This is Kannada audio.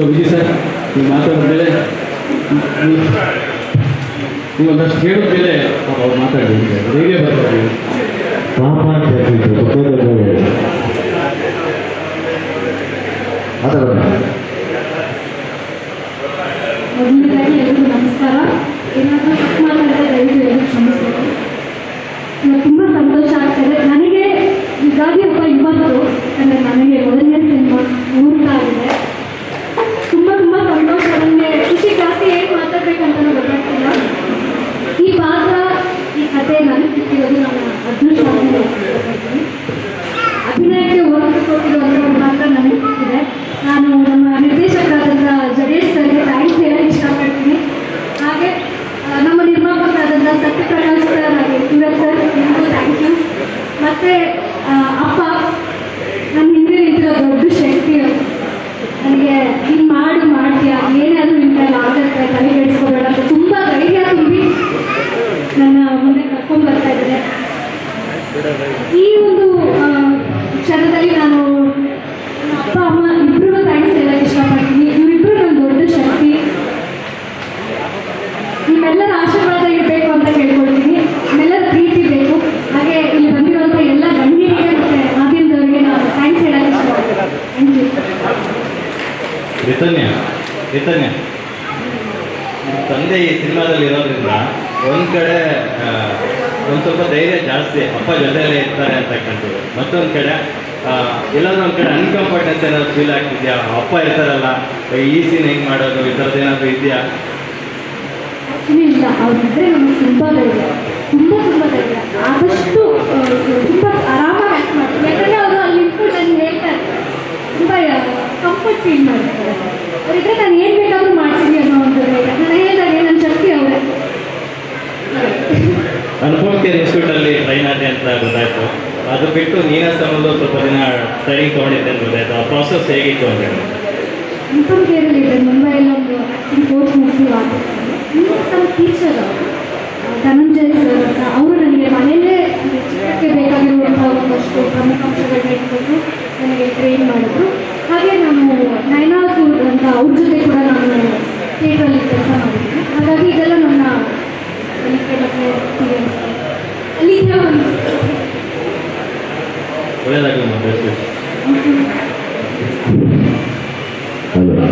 So Vijay sir. ನೀವು ಮಾತಾಡಿದ ಮೇಲೆ ನೀವು ಒಂದಷ್ಟು ಪಾಪ ಅವ್ರು ಮಾತಾಡಿದ್ರೆ ಹೇಗೆ ಬರ್ತಾರೆ ಮಾತಾಡೋಣ ನಾನು ನಮ್ಮ ನಿರ್ದೇಶಕರಾದಂಥ ಜಗೇಶ್ ಸರ್ಗೆ ಥ್ಯಾಂಕ್ಸ್ ಹೇಳಕ್ಕೆ ಇಷ್ಟಪಡ್ತೀನಿ. ಹಾಗೆ ನಮ್ಮ ನಿರ್ಮಾಪಕರಾದಂಥ ಸತ್ಯಪ್ರಕಾಶ್ ಸರ್ ಹಾಗೆ ಸೂರಜ್ ಸರ್ ನಿಮಗೂ ಥ್ಯಾಂಕ್ ಯು ಮತ್ತು ಅಪ್ಪ ನನ್ನ ಹಿಂದೆ ನಿಂತಿರೋ ದೊಡ್ಡ ಶಕ್ತಿ ನನಗೆ ಹಿಂಗೆ ಮಾಡು, ಮಾಡ್ತೀಯಾ, ಏನಾದರೂ ನಿಮ್ಮ ಆಗತ್ತೆ ತಲೆ ಕೆಡಿಸ್ಕೋಬೇಡ ಅಂತ ತುಂಬ ಧೈರ್ಯ ತುಂಬಿ ನನ್ನ ಮುಂದೆ ಕರ್ಕೊಂಡು ಇದ್ದಾರೆ. ಈ ಒಂದು ಕ್ಷಣದಲ್ಲಿ ನಾನು ನಿಮ್ಮೆಲ್ಲರ ಆಶೀರ್ವಾದ ಇರಬೇಕು ಅಂತ ಕೇಳ್ಕೊಳ್ತೀನಿ ನಿಮ್ಮೆಲ್ಲರ ಪ್ರೀತಿ ಬೇಕು. ಹಾಗೆ ಇಲ್ಲಿ ಬಂದಿರುವಂಥ ಎಲ್ಲ ಗಣ್ಯರಿಗೆ ಮತ್ತೆ ಮಾಧ್ಯಮದವರಿಗೆ ನಾವು ಥ್ಯಾಂಕ್ಸ್ ಹೇಳಕ್ಕೆ ಚೈತನ್ಯ ಚೈತನ್ಯ. ತಂದೆ ಈ ಸಿನಿಮಾದಲ್ಲಿ ಇರೋದ್ರಿಂದ ಒಂದ್ ಕಡೆ ಒಂದು ಸ್ವಲ್ಪ ಧೈರ್ಯ ಜಾಸ್ತಿ. ಅಪ್ಪ ಜೊತೆಯಲ್ಲೇ ಇರ್ತಾರೆ ಅಂತ ಅಂತಕ್ಕಂಥದ್ದು ಮತ್ತೊಂದು ಕಡೆ ಎಲ್ಲಾದ್ರೂ ಒಂದ್ ಕಡೆ ಅನ್ಕಂಫರ್ಟೆನ್ಸ್ ಏನಾದ್ರು ಫೀಲ್ ಆಗ್ತಿದ್ಯಾ? ಅಪ್ಪ ಇರ್ತಾರಲ್ಲ, ಈ ಸೀನ್ ಹೆಂಗ್ ಮಾಡೋದು? ಈ ಥರದ್ದು ಏನಾದ್ರು ಇದೆಯಾ? ಇಲ್ಲ ಅವ್ರಿದ್ರೆ ನಮಗೆ ತುಂಬ ಧೈರ್ಯ. ತುಂಬ ತುಂಬ ಧೈರ್ಯ. ಆದಷ್ಟು ತುಂಬ ಆರಾಮಾಗಿ ಆ್ಯಕ್ಟ್ ಮಾಡ್ತಾರೆ. ಯಾಕಂದರೆ ಅವರು ಅಲ್ಲಿ ನಿಂತ್ಕೊಂಡು ನನಗೆ ಹೇಳ್ತಾರೆ ತುಂಬ ಕಂಫರ್ಟ್ ಫೀಲ್ ಮಾಡ್ತಾರೆ ಅವರಿದ್ರೆ ನಾನು ಏನು ಬೇಕಾದರೂ ಮಾಡ್ತೀನಿ ಅನ್ನೋ ಒಂದು ಧೈರ್ಯ. ನಾನು ಹೇಳಿದಾಗ ನನ್ನ ಶಕ್ತಿ ಅವರೇ. ಕೇರ್ ಅಲ್ಲಿ ಟ್ರೈನ್ ಆದೆ ಅಂತ ಗೊತ್ತಾಯ್ತು. ಅದು ಬಿಟ್ಟು ನೀನಾಸಮಲ್ಲೂ ಸ್ವಲ್ಪ ದಿನ ಟ್ರೈನಿಂಗ್ ತೊಗೊಂಡಿದ್ದೆ ಅಂತ ಗೊತ್ತಾಯ್ತು. ಆ ಪ್ರಾಸೆಸ್ ಹೇಗಿತ್ತು ಅಂತ ಹೇಳಿ. ಮುಗಿಸಿ ವಾಪಸ್ ಈಗ ಟೀಚರ್ ಅವರು ಧನಂಜಯ ಸರ್ ಅಂತ ಅವರು ನನಗೆ ಮನೆಯಲ್ಲೇ ಚಿತ್ರಕ್ಕೆ ಬೇಕಾಗಿರುವಂಥ ಒಂದಷ್ಟು ಪ್ರಮುಖ ಅಂಶಗಳನ್ನ ಇಟ್ಕೊಂಡು ನನಗೆ ಟ್ರೈನ್ ಮಾಡಿದ್ರು. ಹಾಗೆ ನಾನು ನಯನಾಥೂರ್ ಅಂತ ಅವ್ರ ಜೊತೆ ಕೂಡ ನಾನು ಥಿಯೇಟ್ರಲ್ಲಿ ಕೆಲಸ ಮಾಡಿದ್ದೀನಿ. ಹಾಗಾಗಿ ಇದೆಲ್ಲ ನನ್ನ ಕಲಿಕೆ ಮತ್ತು ಎಕ್ಸ್ಪೀರಿಯನ್ಸ್ ಅಲ್ಲಿ ಹಲೋ